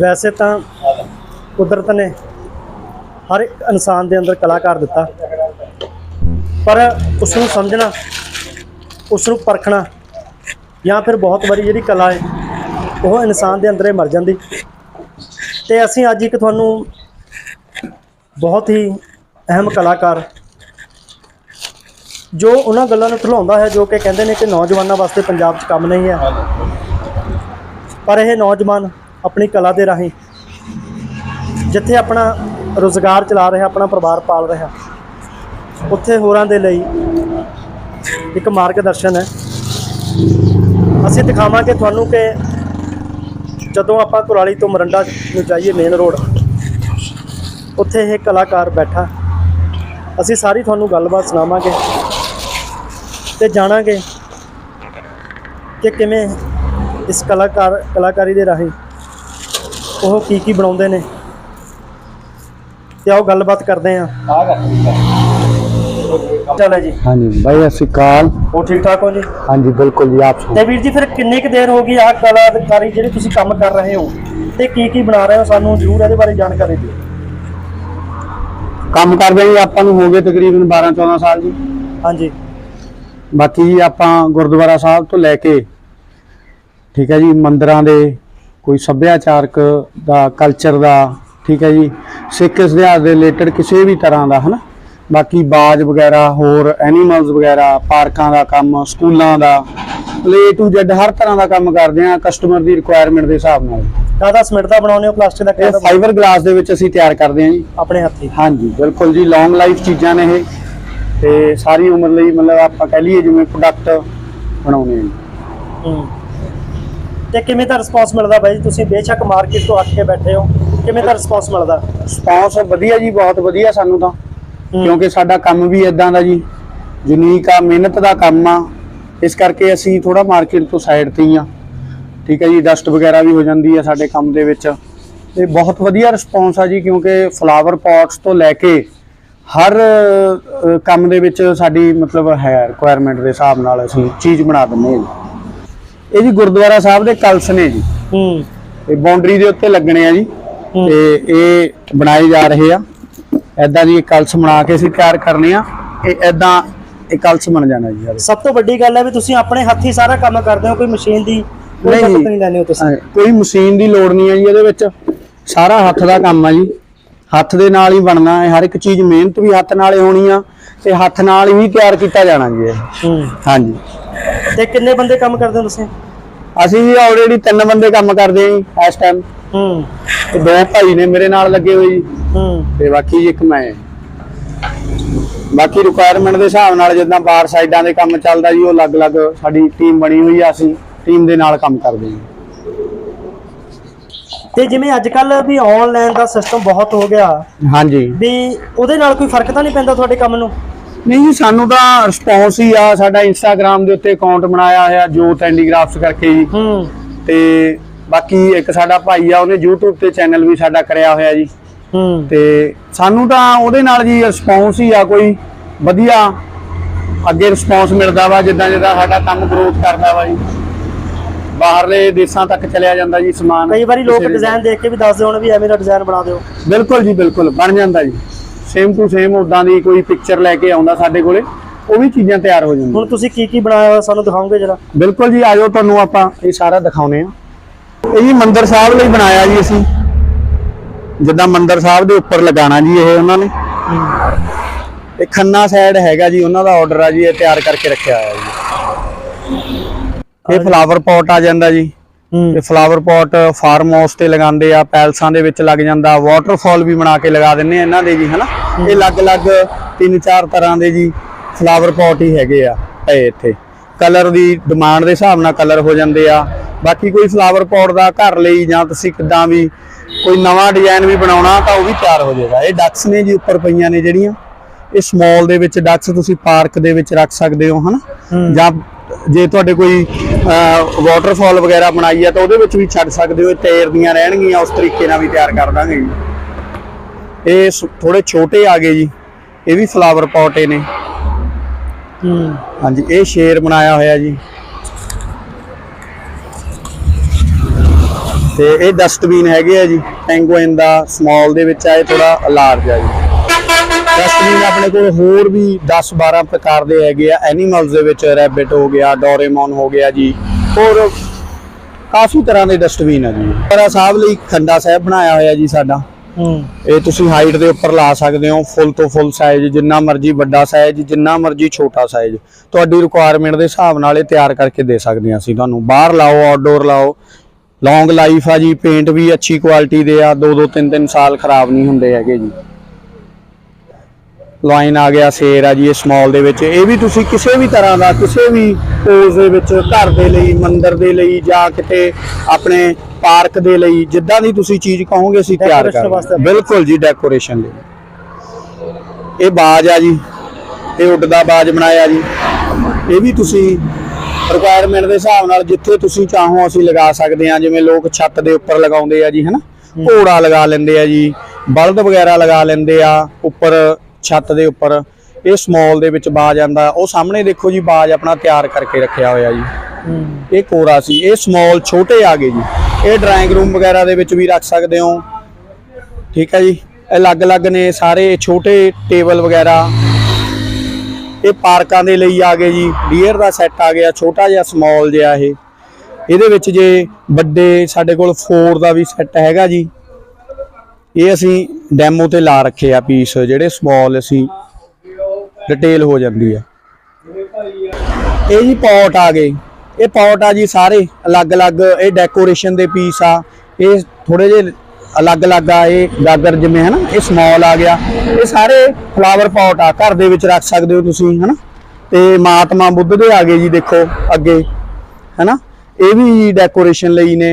ਵੈਸੇ ਤਾਂ ਕੁਦਰਤ ਨੇ ਹਰ ਇੱਕ ਇਨਸਾਨ ਦੇ ਅੰਦਰ ਕਲਾਕਾਰ ਦਿੱਤਾ। ਪਰ ਉਸ ਨੂੰ ਸਮਝਣਾ ਉਸ ਨੂੰ ਪਰਖਣਾ ਜਾਂ ਫਿਰ ਬਹੁਤ ਵਾਰੀ ਜਿਹੜੀ ਕਲਾ ਹੈ, ਉਹ ਇਨਸਾਨ ਦੇ ਅੰਦਰ ਮਰ ਜਾਂਦੀ। ਤੇ ਅਸੀਂ ਅੱਜ ਇੱਕ ਤੁਹਾਨੂੰ ਬਹੁਤ ਹੀ ਅਹਿਮ ਕਲਾਕਾਰ ਜੋ ਉਹਨਾਂ ਗੱਲਾਂ ਨੂੰ ਭੁਲਾਉਂਦਾ ਹੈ, ਜੋ ਕਿ ਕਹਿੰਦੇ ਨੇ ਕਿ ਨੌਜਵਾਨਾਂ ਵਾਸਤੇ ਪੰਜਾਬ 'ਚ ਕੰਮ ਨਹੀਂ ਹੈ। ਪਰ ਇਹ ਨੌਜਵਾਨ ਆਪਣੀ ਕਲਾ ਦੇ ਰਾਹੀਂ ਜਿੱਥੇ ਆਪਣਾ ਰੋਜ਼ਗਾਰ ਚਲਾ ਰਿਹਾ, ਆਪਣਾ ਪਰਿਵਾਰ ਪਾਲ ਰਿਹਾ, ਉੱਥੇ ਹੋਰਾਂ ਦੇ ਲਈ ਇੱਕ ਮਾਰਗਦਰਸ਼ਨ ਹੈ। ਅਸੀਂ ਦਿਖਾਵਾਂਗੇ ਤੁਹਾਨੂੰ ਕਿ ਜਦੋਂ ਆਪਾਂ ਕੁਰਾਲੀ ਤੋਂ ਮਰੰਡਾ ਨੂੰ ਜਾਈਏ ਮੇਨ ਰੋਡ ਉੱਥੇ ਇਹ ਕਲਾਕਾਰ ਬੈਠਾ। ਅਸੀਂ ਸਾਰੀ ਤੁਹਾਨੂੰ ਗੱਲਬਾਤ ਸੁਣਾਵਾਂਗੇ ਤੇ ਜਾਣਾਂਗੇ ਕਿ ਕਿਵੇਂ ਇਸ ਕਲਾਕਾਰ ਕਲਾਕਾਰੀ ਦੇ ਰਾਹੀਂ ਉਹ ਕੀ ਕੀ ਬਣਾਉਂਦੇ ਨੇ? ਤੇ ਆਓ ਗੱਲਬਾਤ ਕਰਦੇ ਆਂ ਚਲੋ ਜੀ। ਹਾਂਜੀ ਭਾਈ ਅਸੀਂ ਕਾਲ ਉਹ ਠੀਕ ਠਾਕ ਹੋ ਜੀ? ਹਾਂਜੀ ਬਿਲਕੁਲ ਜੀ ਆਪ ਤੇ ਵੀਰ ਜੀ ਫਿਰ ਕਿੰਨੀ ਕੁ ਦੇਰ ਹੋ ਗਈ ਆਹ ਕਲਾਕਾਰੀ ਜਿਹੜੀ ਤੁਸੀਂ ਕੰਮ ਕਰ ਰਹੇ ਹੋ? ਤੇ ਕੀ ਕੀ ਬਣਾ ਰਹੇ ਹੋ? ਸਾਨੂੰ ਜ਼ਰੂਰ ਇਹਦੇ ਬਾਰੇ ਜਾਣਕਾਰੀ ਦਿਓ। ਕੰਮ ਕਰਦੇ ਜੀ ਆਪਾਂ ਨੂੰ ਹੋ ਗਏ ਤਕਰੀਬਨ 12 14 ਸਾਲ ਜੀ। ਹਾਂਜੀ। ਬਾਕੀ ਜੀ ਆਪਾਂ ਗੁਰਦੁਆਰਾ ਸਾਹਿਬ ਤੋਂ ਲੈ ਕੇ ਠੀਕ ਹੈ ਜੀ ਮੰਦਿਰਾਂ ਦੇ ਕੋਈ ਸੱਭਿਆਚਾਰਕ ਦਾ ਕਲਚਰ ਦਾ ਠੀਕ ਹੈ ਜੀ ਸਿੱਖ ਇਤਿਹਾਸ ਦੇ ਰਿਲੇਟਡ ਕਿਸੇ ਵੀ ਤਰ੍ਹਾਂ ਦਾ ਹਨਾ? ਬਾਕੀ ਬਾਜ ਵਗੈਰਾ ਹੋਰ ਐਨੀਮਲਸ ਵਗੈਰਾ ਪਾਰਕਾਂ ਦਾ ਕੰਮ ਸਕੂਲਾਂ ਦਾ ਏ ਟੂ ਜ਼ੈਡ ਹਰ ਤਰ੍ਹਾਂ ਦਾ ਕੰਮ ਕਰਦੇ ਆ ਕਸਟਮਰ ਦੀ ਰਿਕੁਆਇਰਮੈਂਟ ਦੇ ਹਿਸਾਬ ਨਾਲ। ਕਾਹਦਾ ਸਮਿਟ ਦਾ ਬਣਾਉਂਦੇ ਹੋ ਪਲਾਸਟਿਕ ਦਾ ਕਾਹਦਾ ਫਾਈਬਰ ਗਲਾਸ ਦੇ ਵਿੱਚ ਅਸੀਂ ਤਿਆਰ ਕਰਦੇ ਹਾਂ ਜੀ। ਆਪਣੇ ਹੱਥੀ। ਹਾਂਜੀ ਬਿਲਕੁਲ ਜੀ ਲੌਂਗ ਲਾਈਫ ਚੀਜ਼ਾਂ ਨੇ ਇਹ। ਤੇ ਸਾਰੀ ਉਮਰ ਲਈ ਮਤਲਬ ਆਪਾਂ ਕਹਿ ਲਈਏ ਜਿਵੇਂ ਪ੍ਰੋਡਕਟ ਬਣਾਉਣੇ ਆ ਜੀ। ਹੂੰ। ਤੇ ਕਿਵੇਂ ਦਾ ਰਿਸਪੌਂਸ ਮਿਲਦਾ ਬਾਈ? ਤੁਸੀਂ ਬੇਸ਼ੱਕ ਮਾਰਕੀਟ ਤੋਂ ਕੇ ਬੈਠੇ ਹੋ। ਕਿਵੇਂ ਦਾ ਰਿਸਪੌਂਸ ਮਿਲਦਾ? ਰਿਸਪੌਂਸ ਵਧੀਆ ਜੀ ਬਹੁਤ ਵਧੀਆ ਸਾਨੂੰ ਤਾਂ। ਕਿਉਂਕਿ ਸਾਡਾ ਕੰਮ ਵੀ ਇਦਾਂ ਦਾ ਜੀ। ਯੂਨੀਕ ਆ ਮਿਹਨਤ ਦਾ ਕੰਮ ਆ। ਇਸ ਕਰਕੇ ਅਸੀਂ ਥੋੜਾ ਮਾਰਕੀਟ ਤੋਂ ਸਾਈਡ ਤੇ ਹੀ ਆ। ਠੀਕ ਹੈ ਜੀ ਡਸਟ ਵਗੈਰਾ ਵੀ ਹੋ ਜਾਂਦੀ ਆ ਸਾਡੇ ਕੰਮ ਦੇ ਵਿੱਚ। ਤੇ ਬਹੁਤ ਵਧੀਆ ਰਿਸਪੌਂਸ ਆ ਜੀ ਕਿਉਂਕਿ ਫਲਾਵਰ ਪੌਟਸ ਤੋਂ ਲੈ ਕੇ ਹਰ ਕੰਮ ਦੇ ਵਿੱਚ ਸਾਡੀ ਮਤਲਬ ਹੈ ਰਿਕੁਆਇਰਮੈਂਟ ਦੇ ਹਿਸਾਬ ਨਾਲ ਅਸੀਂ ਚੀਜ਼ ਬਣਾ ਦਿੰਦੇ ਹਾਂ ਜੀ। ਇਹ ਜੀ ਗੁਰਦੁਆਰਾ ਸਾਹਿਬ ਦੇ ਕਲਸ ਨੇ ਜੀ। ਹੂੰ। ਇਹ ਬਾਉਂਡਰੀ ਦੇ ਉੱਤੇ ਲੱਗਣੇ ਆ ਜੀ। ਤੇ ਇਹ ਬਣਾਏ ਜਾ ਰਹੇ ਆ। ਐਦਾਂ ਦੀ ਕਲਸ ਬਣਾ ਕੇ ਅਸੀਂ ਤਿਆਰ ਕਰਨੇ ਆ। ਇਹ ਐਦਾਂ ਇਹ ਕਲਸ ਬਣ ਜਾਣਾ ਜੀ। ਸਭ ਤੋਂ ਵੱਡੀ ਗੱਲ ਹੈ ਵੀ ਤੁਸੀਂ ਆਪਣੇ ਹੱਥੀ ਸਾਰਾ ਕੰਮ ਕਰਦੇ ਹੋ ਕੋਈ ਮਸ਼ੀਨ ਦੀ ਕੋਈ ਨਹੀਂ ਮਦਦ ਜੀ। ਨਹੀਂ ਲੈਣੀ ਹੋ ਤੁਸੀਂ? ਕੋਈ ਮਸ਼ੀਨ ਦੀ ਲੋੜ ਨਹੀਂ ਹੈ ਜੀ ਇਹਦੇ ਵਿੱਚ। ਸਾਰਾ ਹੱਥ ਦਾ ਕੰਮ ਆ ਜੀ। ਹੱਥ ਦੇ ਨਾਲ ਹੀ ਬਣਨਾ ਹੈ ਹਰ ਇੱਕ ਚੀਜ਼ ਮਿਹਨਤ ਵੀ ਹੱਥ ਨਾਲ ਹੀ ਹੋਣੀ ਆ। ਤੇ ਹੱਥ ਨਾਲ ਹੀ ਤਿਆਰ ਕੀਤਾ ਜਾਣਾ ਜੀ ਇਹ। ਹੂੰ। ਹਾਂਜੀ। ਤੇ ਕਿੰਨੇ ਬੰਦੇ ਕੰਮ ਕਰਦੇ ਹੋ ਤੁਸੀਂ? ਅਸੀਂ ਜੀ ਆਲਰੇਡੀ ਤਿੰਨ ਬੰਦੇ ਕੰਮ ਕਰਦੇ ਆ ਜੀ ਇਸ ਟਾਈਮ ਹੂੰ। ਤੇ ਦੋ ਭਾਈ ਨੇ ਮੇਰੇ ਨਾਲ ਲੱਗੇ ਹੋਏ ਜੀ। ਹੂੰ। ਤੇ ਬਾਕੀ ਇੱਕ ਮੈਂ। ਬਾਕੀ ਰਿਕੁਆਇਰਮੈਂਟ ਦੇ ਹਿਸਾਬ ਨਾਲ ਜਿੱਦਾਂ ਬਾਹਰ ਸਾਈਡਾਂ ਦੇ ਕੰਮ ਚੱਲਦਾ ਜੀ ਉਹ ਅਲੱਗ-ਅਲੱਗ ਸਾਡੀ ਟੀਮ ਬਣੀ ਹੋਈ ਆ ਅਸੀਂ। ਟੀਮ ਦੇ ਨਾਲ ਕੰਮ ਕਰਦੇ ਹਾਂ ਤੇ ਜਿਵੇਂ ਅੱਜ ਕੱਲ ਵੀ ਆਨਲਾਈਨ ਦਾ ਸਿਸਟਮ ਬਹੁਤ ਹੋ ਗਿਆ। ਹਾਂਜੀ। ਵੀ ਉਹਦੇ ਨਾਲ ਕੋਈ ਫ਼ਰਕ ਤਾਂ ਨਹੀਂ ਪੈਂਦਾ ਤੁਹਾਡੇ ਕੰਮ ਨੂੰ? ਨਹੀਂ ਜੀ ਸਾਨੂੰ ਤਾਂ ਰਿਸਪੌਂਸ ਹੀ ਆ ਸਾਡਾ ਇੰਸਟਾਗ੍ਰam ਦੇ ਉੱਤੇ ਅਕਾਊਂਟ ਬਣਾਇਆ ਹੋਇਆ ਜੋਤ ਹੈਂਡੀਕ੍ਰਾਫਟਸ ਕਰਕੇ ਜੀ। ਹੂੰ। ਤੇ ਬਾਕੀ ਇੱਕ ਸਾਡਾ ਭਾਈ ਆ ਉਹਨੇ YouTube ਤੇ ਚੈਨਲ ਵੀ ਸਾਡਾ ਕਰਿਆ ਹੋਇਆ ਜੀ। ਹੂੰ। ਤੇ ਸਾਨੂੰ ਤਾਂ ਉਹਦੇ ਨਾਲ ਜੀ ਰਿਸਪੌਂਸ ਹੀ ਆ ਕੋਈ ਵਧੀਆ। ਅੱਗੇ ਰਿਸਪੌਂਸ ਮਿਲਦਾ ਵਾ ਜਿੱਦਾਂ ਜਿੱਦਾਂ ਸਾਡਾ ਕੰਮ ਗਰੋਥ ਕਰਦਾ ਵਾ ਜੀ। ਬਾਹਰਲੇ ਦੇਸ਼ਾਂ ਤੱਕ ਚਲਿਆ ਜਾਂਦਾ ਜੀ ਸਮਾਨ। ਕਈ ਵਾਰੀ ਲੋਕ ਡਿਜ਼ਾਈਨ ਦੇਖ ਕੇ ਵੀ ਦੱਸਦੇ ਹੋਣ ਵੀ ਐਵੇਂ ਦਾ ਡਿਜ਼ਾਈਨ ਬਣਾ ਦਿਓ। ਬਿਲਕੁਲ ਜੀ ਬਿਲਕੁਲ ਬਣ ਜਾਂਦਾ ਜੀ। ਸੇਮ ਟੂ ਸੇਮ ਉਦਾਂ ਦੀ ਕੋਈ ਪਿਕਚਰ ਲੈ ਕੇ ਆਉਂਦਾ ਸਾਡੇ ਕੋਲੇ ਉਹ ਵੀ ਚੀਜ਼ਾਂ ਤਿਆਰ ਹੋ ਜਾਂਦੀਆਂ। ਹੁਣ ਤੁਸੀਂ ਕੀ ਕੀ ਬਣਾਇਆ ਹੋਇਆ ਸਾਨੂੰ ਦਿਖਾਓਗੇ ਜਰਾ? ਬਿਲਕੁਲ ਜੀ ਆਜੋ ਤੁਹਾਨੂੰ ਆਪਾਂ ਇਹ ਸਾਰਾ ਦਿਖਾਉਨੇ ਆ ਇਹ ਜੀ ਮੰਦਿਰ ਸਾਹਿਬ ਲਈ ਬਣਾਇਆ ਜੀ ਅਸੀਂ। ਜਿੱਦਾਂ ਮੰਦਿਰ ਸਾਹਿਬ ਦੇ ਉੱਪਰ ਲਗਾਉਣਾ ਜੀ ਇਹ ਉਹਨਾਂ ਨੇ। ਇਹ ਖੰਨਾ ਸਾਈਡ ਹੈਗਾ ਜੀ ਉਹਨਾਂ ਦਾ ਆਰਡਰ ਆ ਜੀ ਇਹ ਤਿਆਰ ਕਰਕੇ ਰੱਖਿਆ ਹੋਇਆ ਜੀ। ਇਹ ਫਲਾਵਰ ਪੌਟ ਆ ਜਾਂਦਾ ਜੀ। ਇਹ ਫਲਾਵਰ ਪੌਟ ਫਾਰਮ ਹਾਊਸ ਤੇ ਲਗਾਉਂਦੇ ਆ ਪੈਲਸਾਂ ਦੇ ਵਿੱਚ ਲੱਗ ਜਾਂਦਾ ਵਾਟਰਫਾਲ ਵੀ ਬਣਾ ਕੇ ਲਗਾ ਦਿੰਨੇ ਇਹਨਾਂ ਦੇ ਜੀ ਹਨਾ? ਇਹ ਅਲੱਗ-ਅਲੱਗ ਤਿੰਨ ਚਾਰ ਤਰ੍ਹਾਂ ਦੇ ਜੀ ਫਲਾਵਰ ਪੌਟ ਹੀ ਹੈਗੇ ਆ ਇਹ ਇੱਥੇ। ਕਲਰ ਦੀ ਡਿਮਾਂਡ ਦੇ ਹਿਸਾਬ ਨਾਲ ਕਲਰ ਹੋ ਜਾਂਦੇ ਆ। ਬਾਕੀ ਕੋਈ ਫਲਾਵਰ ਪੌਟ ਦਾ ਘਰ ਲਈ ਜਾਂ ਤੁਸੀਂ ਕਿੱਦਾਂ ਵੀ ਕੋਈ ਨਵਾਂ ਡਿਜ਼ਾਈਨ ਵੀ ਬਣਾਉਣਾ ਤਾਂ ਉਹ ਵੀ ਤਿਆਰ ਹੋ ਜਾਏਗਾ। ਇਹ ਡਕਸ ਨੇ ਜੀ ਉੱਪਰ ਪਈਆਂ ਨੇ ਜਿਹੜੀਆਂ। ਇਹ ਸਮਾਲ ਦੇ ਵਿੱਚ ਡਕਸ ਤੁਸੀਂ ਪਾਰਕ ਦੇ ਵਿੱਚ ਰੱਖ ਸਕਦੇ ਹੋ ਹਨਾ। ਜਾਂ ਜੇ ਤੁਹਾਡੇ ਕੋਈ ਵਾਟਰਫਾਲ ਵਗੈਰਾ ਬਣਾਈ ਆ ਤਾਂ ਉਹਦੇ ਵਿੱਚ ਵੀ ਛੱਡ ਸਕਦੇ ਹੋ ਤੈਰਦੀਆਂ ਰਹਿਣਗੀਆਂ ਉਸ ਤਰੀਕੇ ਨਾਲ ਵੀ ਤਿਆਰ ਕਰ ਦਾਂਗੇ ਜੀ। ਇਹ ਥੋੜੇ ਛੋਟੇ ਆ ਗਏ ਜੀ ਇਹ ਵੀ ਫਲਾਵਰ ਪੌਟੇ ਨੇ। ਹੂੰ। ਹਾਂਜੀ ਇਹ ਸ਼ੇਰ ਬਣਾਇਆ ਹੋਇਆ ਜੀ। ਤੇ ਇਹ ਡਸਟਬਿਨ ਹੈਗੇ ਆ ਜੀ ਪੈਂਗੁਇਨ ਦਾ ਸਮਾਲ ਦੇ ਵਿੱਚ ਆ ਇਹ ਥੋੜਾ ਲਾਰਜ ਆ ਜੀ। ਡਸਟਬਿਨ ਆਪਣੇ ਕੋਲ ਹੋਰ ਵੀ 10 12 ਪ੍ਰਕਾਰ ਦੇ ਹੈਗੇ ਆ। ਐਨੀਮਲਸ ਦੇ ਵਿੱਚ ਰੈਬਿਟ ਹੋ ਗਿਆ ਡੋਰੇਮੋਨ ਹੋ ਗਿਆ ਜੀ। ਹੋਰ ਕਾਫੀ ਤਰ੍ਹਾਂ ਦੇ ਡਸਟਬਿਨ ਆ ਜੀ। ਪਰ ਸਾਹਿਬ ਲਈ ਖੰਡਾ ਸਾਹਿਬ ਬਣਾਇਆ ਹੋਇਆ ਜੀ ਸਾਡਾ। ਇਹ ਤੁਸੀਂ ਹਾਈਟ ਦੇ ਉੱਪਰ ਲਾ ਸਕਦੇ ਹੋ ਫੁੱਲ ਤੋਂ ਫੁੱਲ ਸਾਈਜ਼ ਜਿੰਨਾ ਮਰਜ਼ੀ ਵੱਡਾ ਸਾਈਜ਼ ਜਿੰਨਾ ਮਰਜ਼ੀ ਛੋਟਾ ਸਾਈਜ਼ ਤੁਹਾਡੀ ਰਿਕੁਆਇਰਮੈਂਟ ਦੇ ਹਿਸਾਬ ਨਾਲ ਇਹ ਤਿਆਰ ਕਰਕੇ ਦੇ ਸਕਦੇ ਹਾਂ ਅਸੀਂ ਤੁਹਾਨੂੰ। ਬਾਹਰ ਲਾਓ ਆਊਟਡੋਰ ਲਾਓ। ਲੌਂਗ ਲਾਈਫ ਆ ਜੀ ਪੇਂਟ ਵੀ ਅੱਛੀ ਕੁਆਲਿਟੀ ਦੇ ਆ। 2 2 3 3 ਸਾਲ ਖਰਾਬ ਨਹੀਂ ਹੁੰਦੇ ਹੈਗੇ ਜੀ। ਲਾਈਨ ਆ ਗਿਆ ਸੇਰ ਆ ਜੀ ਇਹ ਸਮਾਲ ਦੇ ਵਿੱਚ। ਇਹ ਵੀ ਤੁਸੀਂ ਕਿਸੇ ਵੀ ਤਰ੍ਹਾਂ ਦਾ ਕਿਸੇ ਵੀ ਪੋਜ਼ ਦੇ ਵਿੱਚ ਘਰ ਦੇ ਲਈ ਮੰਦਿਰ ਦੇ ਲਈ ਜਾਂ ਕਿਤੇ ਆਪਣੇ ਪਾਰਕ ਦੇ ਲਈ ਜਿੱਦਾਂ ਦੀ ਤੁਸੀਂ ਚੀਜ਼ ਕਹੋਗੇ ਅਸੀਂ ਤਿਆਰ Decoration ਕਰ ਵਾਸਤੇ। ਬਿਲਕੁਲ ਜੀ ਡੈਕੋਰੇਸ਼ਨ ਲਈ ਇਹ ਬਾਜ ਆ ਜੀ ਇਹ ਉੱਡਦਾ ਬਾਜ ਬਣਾਇਆ ਜੀ। ਇਹ ਵੀ ਤੁਸੀਂ ਰਿਕੁਆਇਰਮੈਂਟ ਦੇ ਹਿਸਾਬ ਨਾਲ ਜਿੱਥੇ ਤੁਸੀਂ ਚਾਹੋ ਅਸੀਂ ਲਗਾ ਸਕਦੇ ਹਾਂ। ਜਿਵੇਂ ਲੋਕ ਛੱਤ ਦੇ ਉੱਪਰ ਲਗਾਉਂਦੇ ਆ ਜੀ ਹਨਾ? ਘੋੜਾ ਲਗਾ ਲੈਂਦੇ ਆ ਜੀ ਬਲਦ ਵਗੈਰਾ ਲਗਾ ਲੈਂਦੇ ਆ ਉੱਪਰ ਛੱਤ ਦੇ ਉੱਪਰ ਇਹ ਸਮਾਲ ਦੇ ਵਿੱਚ ਬਾਜ ਆਂਦਾ ਉਹ ਸਾਹਮਣੇ ਦੇਖੋ ਜੀ ਬਾਜ ਆਪਣਾ ਤਿਆਰ ਕਰਕੇ ਰੱਖਿਆ ਹੋਇਆ ਜੀ। ਇਹ ਕੋਰਾ ਸੀ ਇਹ ਸਮਾਲ ਛੋਟੇ ਆ ਗਏ ਜੀ। ਇਹ ਡਰਾਇੰਗ ਰੂਮ ਵਗੈਰਾ ਦੇ ਵਿੱਚ ਵੀ ਰੱਖ ਸਕਦੇ ਹੋ। ਠੀਕ ਹੈ ਜੀ। ਇਹ ਅਲੱਗ-ਅਲੱਗ ਨੇ ਸਾਰੇ ਛੋਟੇ ਟੇਬਲ ਵਗੈਰਾ। ਇਹ ਪਾਰਕਾਂ ਦੇ ਲਈ ਆ ਗਏ ਜੀ। ਡੀਅਰ ਦਾ ਸੈੱਟ ਆ ਗਿਆ ਛੋਟਾ ਜਿਹਾ ਸਮਾਲ ਜਿਹਾ ਇਹ। ਇਹਦੇ ਵਿੱਚ ਜੇ ਵੱਡੇ ਸਾਡੇ ਕੋਲ 4 ਦਾ ਵੀ ਸੈੱਟ ਹੈਗਾ ਜੀ। ਇਹ ਅਸੀਂ ਡੈਮੋ ਤੇ ਲਾ ਰੱਖੇ ਆ ਪੀਸ ਜਿਹੜੇ ਸਮਾਲ ਅਸੀਂ ਡਿਟੇਲ ਹੋ ਜਾਂਦੀ ਆ। ਇਹ ਜੀ ਪੌਟ ਆ ਗਏ। ਇਹ ਪੌਟ ਆ ਜੀ ਸਾਰੇ ਅਲੱਗ-ਅਲੱਗ, ਇਹ ਡੈਕੋਰੇਸ਼ਨ ਦੇ ਪੀਸ ਆ। ਇਹ ਥੋੜੇ ਜਿਹੇ ਅਲੱਗ-ਅਲੱਗ ਆ, ਇਹ ਗਾਗਰ ਜਿਵੇਂ ਹਨਾ, ਇਹ ਸਮਾਲ ਆ ਗਿਆ। ਇਹ ਸਾਰੇ ਫਲਾਵਰ ਪੌਟ ਆ, ਘਰ ਦੇ ਵਿੱਚ ਰੱਖ ਸਕਦੇ ਹੋ ਤੁਸੀਂ, ਹਨਾ। ਤੇ ਮਾਤਮਾ ਬੁੱਧ ਦੇ ਆ ਗਏ ਜੀ, ਦੇਖੋ ਅੱਗੇ, ਹਨਾ। ਇਹ ਵੀ ਡੈਕੋਰੇਸ਼ਨ ਲਈ ਨੇ।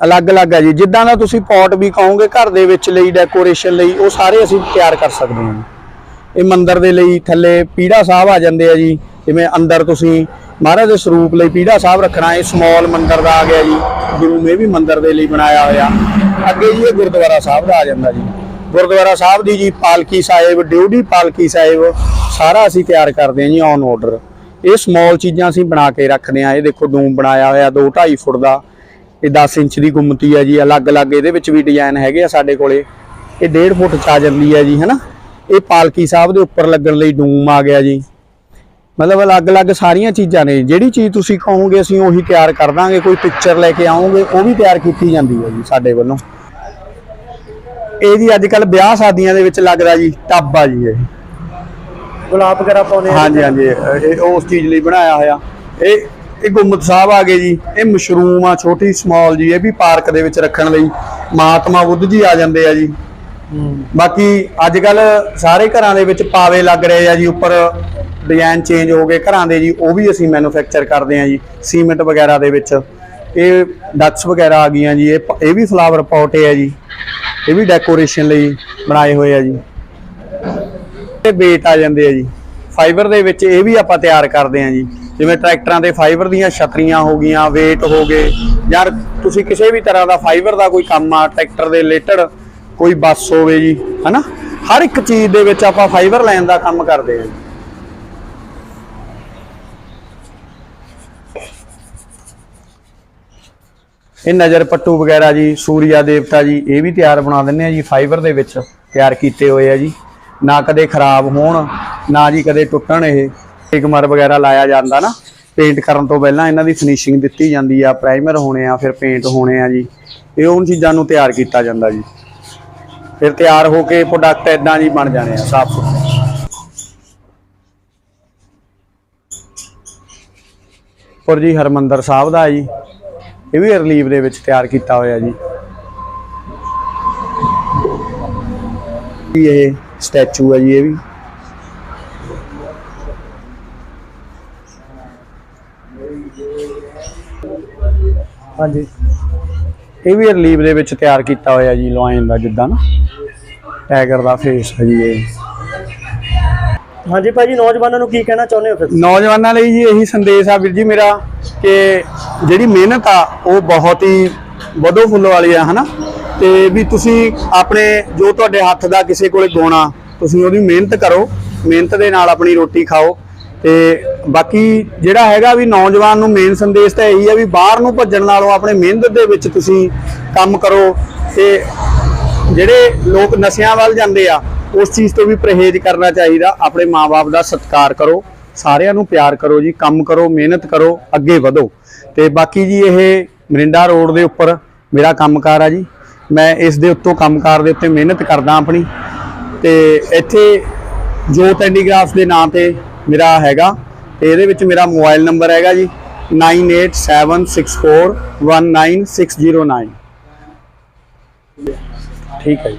ਅਲੱਗ-ਅਲੱਗ ਹੈ ਜੀ। ਜਿੱਦਾਂ ਦਾ ਤੁਸੀਂ ਪੌਟ ਵੀ ਕਹੋਗੇ, ਘਰ ਦੇ ਵਿੱਚ ਲਈ ਡੈਕੋਰੇਸ਼ਨ ਲਈ, ਉਹ ਸਾਰੇ ਅਸੀਂ ਤਿਆਰ ਕਰ ਸਕਦੇ ਹਾਂ ਇਹ ਮੰਦਿਰ ਦੇ ਲਈ ਥੱਲੇ ਪੀੜਾ ਸਾਹਿਬ ਆ ਜਾਂਦੇ ਆ ਜੀ। ਜਿਵੇਂ ਅੰਦਰ ਤੁਸੀਂ ਮਹਾਰਾਜ ਦੇ ਸਰੂਪ ਲਈ ਪੀੜਾ ਸਾਹਿਬ ਰੱਖਣਾ, ਇਹ ਸਮਾਲ ਮੰਦਿਰ ਦਾ ਆ ਗਿਆ ਜੀ। ਗੁਰੂ ਨੇ ਵੀ ਮੰਦਿਰ ਦੇ ਲਈ ਬਣਾਇਆ ਹੋਇਆ। ਅੱਗੇ ਜੀ ਇਹ ਗੁਰਦੁਆਰਾ ਸਾਹਿਬ ਦਾ ਆ ਜਾਂਦਾ ਜੀ। ਗੁਰਦੁਆਰਾ ਸਾਹਿਬ ਦੀ ਜੀ ਪਾਲਕੀ ਸਾਹਿਬ ਡਿਊਟੀ ਪਾਲਕੀ ਸਾਹਿਬ, ਸਾਰਾ ਅਸੀਂ ਤਿਆਰ ਕਰਦੇ ਹਾਂ ਜੀ ਔਨ ਆਰਡਰ ਇਹ ਸਮਾਲ ਚੀਜ਼ਾਂ ਅਸੀਂ ਬਣਾ ਕੇ ਰੱਖਦੇ ਹਾਂ। ਇਹ ਦੇਖੋ ਡੂਮ ਬਣਾਇਆ ਹੋਇਆ 2 2.5 ਫੁੱਟ ਦਾ ਇਹ 10 ਇੰਚ ਦੀ ਗੁੰਮਤੀ ਹੈ ਜੀ ਅਲੱਗ-ਅਲੱਗ ਇਹਦੇ ਵਿੱਚ ਵੀ ਡਿਜ਼ਾਈਨ ਹੈਗੇ ਆ ਸਾਡੇ ਕੋਲੇ। ਇਹ 1.5 ਫੁੱਟ ਚ ਆ ਜਾਂਦੀ ਜੀ ਹਨਾ? ਇਹ ਪਾਲਕੀ ਸਾਹਿਬ ਦੇ ਉੱਪਰ ਲੱਗਣ ਲਈ ਡੂਮ ਆ ਗਿਆ ਜੀ। ਮਤਲਬ ਅਲੱਗ-ਅਲੱਗ ਸਾਰੀਆਂ ਚੀਜ਼ਾਂ ਨੇ। ਜਿਹੜੀ ਚੀਜ਼ ਤੁਸੀਂ ਕਹੋਗੇ ਅਸੀਂ ਉਹੀ ਤਿਆਰ ਕਰ ਦਾਂਗੇ। ਕੋਈ ਪਿਕਚਰ ਲੈ ਕੇ ਆਓਗੇ ਉਹ ਵੀ ਤਿਆਰ ਕੀਤੀ ਜਾਂਦੀ ਹੈ ਜੀ ਸਾਡੇ ਵੱਲੋਂ। ਇਹ ਜੀ ਅੱਜ ਕੱਲ ਵਿਆਹ ਸ਼ਾਦੀਆਂ ਦੇ ਵਿੱਚ ਲੱਗਦਾ ਜੀ ਟੱਬ ਆ ਜੀ ਇਹ। ਗੁਲਾਬ ਵਗੈਰਾ ਪਾਉਣੇ ਆ ਹਾਂਜੀ ਹਾਂਜੀ। ਇਹ ਉਸ ਚੀਜ਼ ਲਈ ਬਣਾਇਆ ਹੋਇਆ। ਇਹ ਇਹ ਗੁੰਮਤ ਸਾਹਿਬ ਆ ਗਏ ਜੀ। ਇਹ ਮਸ਼ਰੂਮ ਆ ਛੋਟੀ ਸਮਾਲ ਜੀ ਇਹ ਵੀ ਪਾਰਕ ਦੇ ਵਿੱਚ ਰੱਖਣ ਲਈ ਮਹਾਤਮਾ ਬੁੱਧ ਜੀ ਆ ਜਾਂਦੇ ਆ ਜੀ। ਹੂੰ। ਬਾਕੀ ਅੱਜ ਕੱਲ ਸਾਰੇ ਘਰਾਂ ਦੇ ਵਿੱਚ ਪਾਵੇ ਲੱਗ ਰਹੇ ਆ ਜੀ ਉੱਪਰ ਡਿਜ਼ਾਈਨ ਚੇਂਜ ਹੋ ਗਏ ਘਰਾਂ ਦੇ ਜੀ ਉਹ ਵੀ ਅਸੀਂ ਮੈਨੂਫੈਕਚਰ ਕਰਦੇ ਆ ਜੀ ਸੀਮੈਂਟ ਵਗੈਰਾ ਦੇ ਵਿੱਚ। ਇਹ ਡਕਸ ਵਗੈਰਾ ਆ ਗਈਆਂ ਜੀ ਇਹ ਇਹ ਵੀ ਫਲਾਵਰ ਪੌਟ ਹੈ ਜੀ। ਇਹ ਵੀ ਡੈਕੋਰੇਸ਼ਨ ਲਈ ਬਣਾਏ ਹੋਏ ਆ ਜੀ। ਇਹ ਬੇਟ ਆ ਜਾਂਦੇ ਆ ਜੀ। ਫਾਈਬਰ ਦੇ ਵਿੱਚ ਇਹ ਵੀ ਆਪਾਂ ਤਿਆਰ ਕਰਦੇ ਆ ਜੀ। ਜਿਵੇਂ ਟਰੈਕਟਰਾਂ ਦੇ ਫਾਈਬਰ ਦੀਆਂ ਛਤਰੀਆਂ ਹੋ ਗਈਆਂ ਵੇਟ ਹੋ ਗਏ। ਯਾਰ, ਤੁਸੀਂ ਕਿਸੇ ਵੀ ਤਰ੍ਹਾਂ ਦਾ ਫਾਈਬਰ ਦਾ ਕੋਈ ਕੰਮ ਆ, ਟਰੈਕਟਰ ਦੇ ਰਿਲੇਟਡ ਕੋਈ ਬੱਸ ਹੋਵੇ ਜੀ, ਹਨਾ? ਹਰ ਇੱਕ ਚੀਜ਼ ਦੇ ਵਿੱਚ ਆਪਾਂ ਫਾਈਬਰ ਲੈਣ ਦਾ ਕੰਮ ਕਰਦੇ ਆ ਜੀ। ਇਹ ਨਜ਼ਰ ਪੱਟੂ ਵਗੈਰਾ ਜੀ, ਸੂਰਿਆ ਦੇਵਤਾ ਜੀ, ਇਹ ਵੀ ਤਿਆਰ ਬਣਾ ਦਿੰਨੇ ਆ ਜੀ ਫਾਈਬਰ ਦੇ ਵਿੱਚ ਤਿਆਰ ਕੀਤੇ ਹੋਏ ਆ ਜੀ। ਨਾ ਕਦੇ ਖਰਾਬ ਹੋਣ, ਨਾ ਜੀ ਕਦੇ ਟੁੱਟਣ ਇਹ। ਟਿਕਮਰ ਵਗੈਰਾ ਲਾਇਆ ਜਾਂਦਾ ਨਾ ਪੇਂਟ ਕਰਨ ਤੋਂ ਪਹਿਲਾਂ ਇਹਨਾਂ ਦੀ ਫਿਨਿਸ਼ਿੰਗ ਦਿੱਤੀ ਜਾਂਦੀ ਆ ਪ੍ਰਾਈਮਰ ਹੋਣੇ ਆ, ਫਿਰ ਪੇਂਟ ਹੋਣੇ ਆ ਜੀ ਇਹ ਉਹਨਾਂ ਚੀਜ਼ਾਂ ਨੂੰ ਤਿਆਰ ਕੀਤਾ ਜਾਂਦਾ ਜੀ। ਫਿਰ ਤਿਆਰ ਹੋ ਕੇ ਪ੍ਰੋਡਕਟ ਇਦਾਂ ਜੀ ਬਣ ਜਾਣੇ ਆ, ਸਾਫ਼ ਸੁਥਰੇ। ਪਰ ਜੀ ਹਰਮੰਦਰ ਸਾਹਿਬ ਦਾ ਜੀ, ਇਹ ਵੀ ਰਿਲੀਵ ਦੇ ਵਿੱਚ ਤਿਆਰ ਕੀਤਾ ਹੋਇਆ ਜੀ। ਇਹ ਸਟੈਚੂ ਹੈ ਜੀ, ਇਹ ਵੀ। ਹਾਂਜੀ। ਇਹ ਵੀ ਰਿਲੀਵ ਦੇ ਵਿੱਚ ਤਿਆਰ ਕੀਤਾ ਹੋਇਆ ਜੀ ਲੋਇਨ ਦਾ ਜਿੱਦਾਂ ਨਾ। ਟਾਈਗਰ ਦਾ ਫੇਸ ਹੈ ਜੀ ਇਹ। ਹਾਂਜੀ ਭਾਜੀ ਨੌਜਵਾਨਾਂ ਨੂੰ ਕੀ ਕਹਿਣਾ ਚਾਹੁੰਦੇ ਹੋ ਫਿਰ? ਨੌਜਵਾਨਾਂ ਲਈ ਜੀ ਇਹੀ ਸੰਦੇਸ਼ ਆ ਵੀਰ ਜੀ ਮੇਰਾ ਕਿ ਜਿਹੜੀ ਮਿਹਨਤ ਆ ਉਹ ਬਹੁਤ ਹੀ ਵਧੋ ਫੁੱਲ ਵਾਲੀ ਆ ਹਨਾ? ਤੇ ਵੀ ਤੁਸੀਂ ਆਪਣੇ ਜੋ ਤੁਹਾਡੇ ਹੱਥ ਦਾ ਕਿਸੇ ਕੋਲੇ ਗੁਣ ਤੁਸੀਂ ਉਹਦੀ ਮਿਹਨਤ ਕਰੋ ਮਿਹਨਤ ਦੇ ਨਾਲ ਆਪਣੀ ਰੋਟੀ ਖਾਓ। ਤੇ ਬਾਕੀ ਜਿਹੜਾ ਹੈਗਾ ਵੀ ਨੌਜਵਾਨ ਨੂੰ ਮੇਨ ਸੰਦੇਸ਼ ਤਾਂ ਇਹੀ ਆ ਵੀ ਬਾਹਰ ਨੂੰ ਭੱਜਣ ਨਾਲੋਂ ਆਪਣੇ ਮਿਹਨਤ ਦੇ ਵਿੱਚ ਤੁਸੀਂ ਕੰਮ ਕਰੋ ਤੇ ਜਿਹੜੇ ਲੋਕ ਨਸ਼ਿਆਂ ਵੱਲ ਜਾਂਦੇ ਆ, ਉਸ ਚੀਜ਼ ਤੋਂ ਵੀ ਪਰਹੇਜ਼ ਕਰਨਾ ਚਾਹੀਦਾ। ਆਪਣੇ ਮਾਪੇ ਦਾ ਸਤਿਕਾਰ ਕਰੋ, ਸਾਰਿਆਂ ਨੂੰ ਪਿਆਰ ਕਰੋ ਜੀ, ਕੰਮ ਕਰੋ, ਮਿਹਨਤ ਕਰੋ, ਅੱਗੇ ਵਧੋ। ਤੇ ਬਾਕੀ ਜੀ ਇਹ ਮਰਿੰਡਾ ਰੋਡ ਦੇ ਉੱਪਰ ਮੇਰਾ ਕੰਮਕਾਰ ਆ ਜੀ। ਮੈਂ ਇਸ ਦੇ ਉੱਤੋਂ ਕੰਮਕਾਰ ਦੇ ਉੱਤੇ ਮਿਹਨਤ ਕਰਦਾ ਆਪਣੀ। ਤੇ ਇੱਥੇ ਜੋਤ ਐਂਡੀਗ੍ਰਾਫਸ ਦੇ ਨਾਂ ਤੇ ਮੇਰਾ ਹੈਗਾ। ਤੇ ਇਹਦੇ ਵਿੱਚ ਮੇਰਾ ਮੋਬਾਈਲ ਨੰਬਰ ਹੈਗਾ ਜੀ। 9876419609 ਠੀਕ ਹੈ ਜੀ।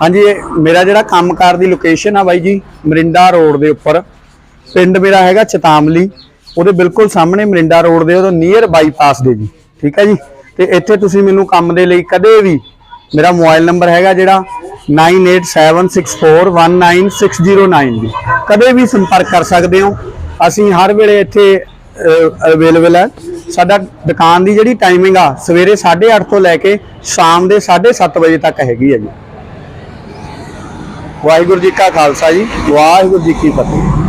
ਹਾਂਜੀ, ਇਹ ਮੇਰਾ ਜਿਹੜਾ ਕੰਮਕਾਰ ਦੀ ਲੋਕੇਸ਼ਨ ਆ ਬਾਈ ਜੀ, ਮਰਿੰਡਾ ਰੋਡ ਦੇ ਉੱਪਰ। ਪਿੰਡ ਮੇਰਾ ਹੈਗਾ ਚਤਾਮਲੀ ਉਹਦੇ ਬਿਲਕੁਲ ਸਾਹਮਣੇ ਮਰਿੰਡਾ ਰੋਡ ਦੇ, ਉਹਦੇ ਨੀਅਰ ਬਾਈਪਾਸ ਦੇ ਜੀ। ਠੀਕ ਹੈ ਜੀ। ਤੇ ਇੱਥੇ ਤੁਸੀਂ ਮੈਨੂੰ ਕੰਮ ਦੇ ਲਈ ਕਦੇ ਵੀ ਮੇਰਾ ਮੋਬਾਈਲ ਨੰਬਰ ਹੈਗਾ ਜਿਹੜਾ 9876419609 ਜੀ ਕਦੇ ਵੀ ਸੰਪਰਕ ਕਰ ਸਕਦੇ ਹੋ। ਅਸੀਂ ਹਰ ਵੇਲੇ ਇੱਥੇ ਅਵੇਲੇਬਲ ਹੈ। ਸਾਡਾ ਦੁਕਾਨ ਦੀ ਜਿਹੜੀ ਟਾਈਮਿੰਗ ਆ, ਸਵੇਰੇ 8:30 ਤੋਂ ਲੈ ਕੇ ਸ਼ਾਮ ਦੇ 7:30 ਵਜੇ ਤੱਕ ਹੈਗੀ ਹੈ ਜੀ। ਵਾਹਿਗੁਰੂ ਜੀ ਕਾ ਖਾਲਸਾ ਜੀ, ਵਾਹਿਗੁਰੂ ਜੀ ਕੀ ਫਤਿਹ।